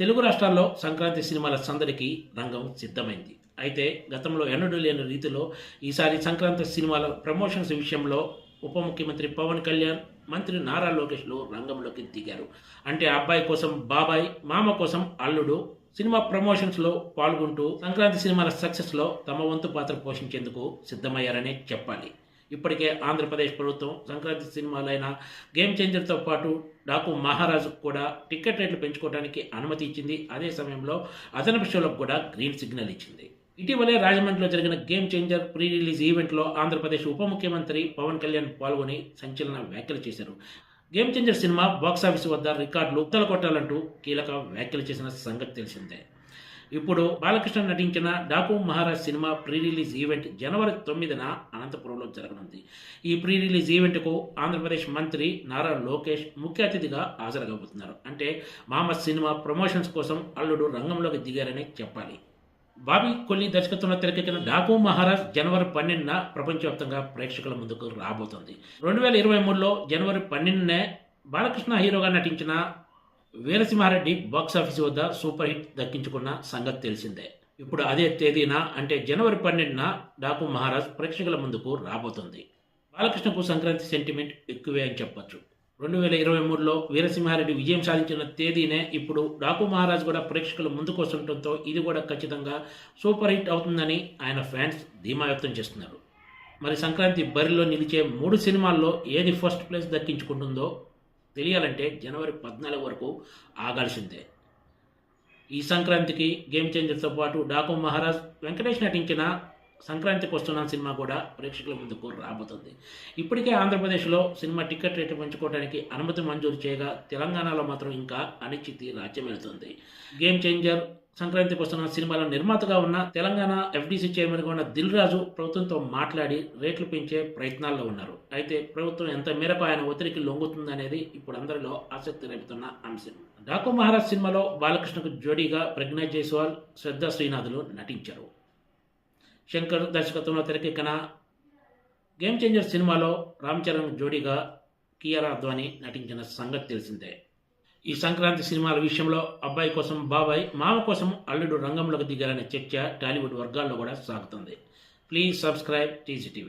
తెలుగు రాష్ట్రాల్లో సంక్రాంతి సినిమాల సందడికి రంగం సిద్ధమైంది. అయితే గతంలో ఎన్నడూ లేని రీతిలో ఈసారి సంక్రాంతి సినిమాల ప్రమోషన్స్ విషయంలో ఉప ముఖ్యమంత్రి పవన్ కళ్యాణ్ మంత్రి నారా లోకేష్లు రంగంలోకి దిగారు. అంటే అబ్బాయి కోసం బాబాయ్ మామ కోసం అల్లుడు సినిమా ప్రమోషన్స్లో పాల్గొంటూ సంక్రాంతి సినిమాల సక్సెస్లో తమ వంతు పాత్ర పోషించేందుకు సిద్ధమయ్యారనే చెప్పాలి. ఇప్పటికే ఆంధ్రప్రదేశ్ ప్రభుత్వం సంక్రాంతి సినిమాలైన గేమ్ చేంజర్తో పాటు డాకు మహారాజుకు కూడా టికెట్ రేట్లు పెంచుకోవడానికి అనుమతి ఇచ్చింది. అదే సమయంలో అదనపు షోలకు కూడా గ్రీన్ సిగ్నల్ ఇచ్చింది. ఇటీవలే రాజమండ్రిలో జరిగిన గేమ్ చేంజర్ ప్రీ రిలీజ్ ఈవెంట్లో ఆంధ్రప్రదేశ్ ఉప ముఖ్యమంత్రి పవన్ కళ్యాణ్ పాల్గొని సంచలన వ్యాఖ్యలు చేశారు. గేమ్ చేంజర్ సినిమా బాక్సాఫీస్ వద్ద రికార్డులు ఉత్తల కొట్టాలంటూ కీలక వ్యాఖ్యలు చేసిన సంగతి తెలిసిందే. ఇప్పుడు బాలకృష్ణ నటించిన డాకు మహారాజ్ సినిమా ప్రీ రిలీజ్ ఈవెంట్ జనవరి తొమ్మిదిన అనంతపురంలో జరగనుంది. ఈ ప్రీ రిలీజ్ ఈవెంట్కు ఆంధ్రప్రదేశ్ మంత్రి నారా లోకేష్ ముఖ్య అతిథిగా హాజరుకాబోతున్నారు అంటే మామ సినిమా ప్రమోషన్స్ కోసం అల్లుడు రంగంలోకి దిగారని చెప్పాలి. బాబీ కొల్లి దర్శకత్వంలో తెరకెక్కిన డాకు మహారాజ్ జనవరి పన్నెండున ప్రపంచవ్యాప్తంగా ప్రేక్షకుల ముందుకు రాబోతోంది. రెండు వేల ఇరవై మూడులో జనవరి పన్నెండునే బాలకృష్ణ హీరోగా నటించిన వీరసింహారెడ్డి బాక్సాఫీస్ వద్ద సూపర్ హిట్ దక్కించుకున్న సంగతి తెలిసిందే. ఇప్పుడు అదే తేదీన అంటే జనవరి పన్నెండున డాకు మహారాజ్ ప్రేక్షకుల ముందుకు రాబోతుంది. బాలకృష్ణకు సంక్రాంతి సెంటిమెంట్ ఎక్కువే అని చెప్పొచ్చు. రెండు వేల ఇరవై మూడులో వీరసింహారెడ్డి విజయం సాధించిన తేదీనే ఇప్పుడు డాకు మహారాజ్ కూడా ప్రేక్షకుల ముందుకు వస్తుండటంతో ఇది కూడా ఖచ్చితంగా సూపర్ హిట్ అవుతుందని ఆయన ఫ్యాన్స్ ధీమా వ్యక్తం చేస్తున్నారు. మరి సంక్రాంతి బరిలో నిలిచే మూడు సినిమాల్లో ఏది ఫస్ట్ ప్లేస్ దక్కించుకుంటుందో తెలియాలంటే జనవరి పద్నాలుగు వరకు ఆగాల్సిందే. ఈ సంక్రాంతికి గేమ్ చేంజర్తో పాటు డాకు మహారాజ్ వెంకటేష్ నటించిన సంక్రాంతికి వస్తున్న సినిమా కూడా ప్రేక్షకుల ముందుకు రాబోతుంది. ఇప్పటికే ఆంధ్రప్రదేశ్లో సినిమా టికెట్ రేటు పెంచుకోవడానికి అనుమతి మంజూరు చేయగా తెలంగాణలో మాత్రం ఇంకా అనిశ్చితి రాజ్యం వెళుతుంది గేమ్ చేంజర్ సంక్రాంతికి వస్తున్న సినిమాల నిర్మాతగా ఉన్న తెలంగాణ ఎఫ్డీసీ చైర్మన్గా ఉన్న దిల్ రాజు ప్రభుత్వంతో మాట్లాడి రేట్లు పెంచే ప్రయత్నాల్లో ఉన్నారు. అయితే ప్రభుత్వం ఎంత మేరకు ఆయన ఒత్తిడికి లొంగుతుందనేది ఇప్పుడు అందరిలో ఆసక్తి రేపుతున్న అంశం. డాకు మహారాజ్ సినిమాలో బాలకృష్ణకు జోడీగా ప్రజ్ఞా జైస్వాల్ శ్రద్ధా శ్రీనాథులు నటించారు. శంకర్ దర్శకత్వంలో తెరకెక్కిన గేమ్ చేంజర్ సినిమాలో రామ్ చరణ్ జోడీగా కియారా అద్వానీ నటించిన సంగతి తెలిసిందే. ఈ సంక్రాంతి సినిమాల విషయంలో అబ్బాయి కోసం బాబాయ్ మామ కోసం అల్లుడు రంగంలోకి దిగారనే చర్చ టాలీవుడ్ వర్గాల్లో కూడా సాగుతుంది. Please subscribe TG TV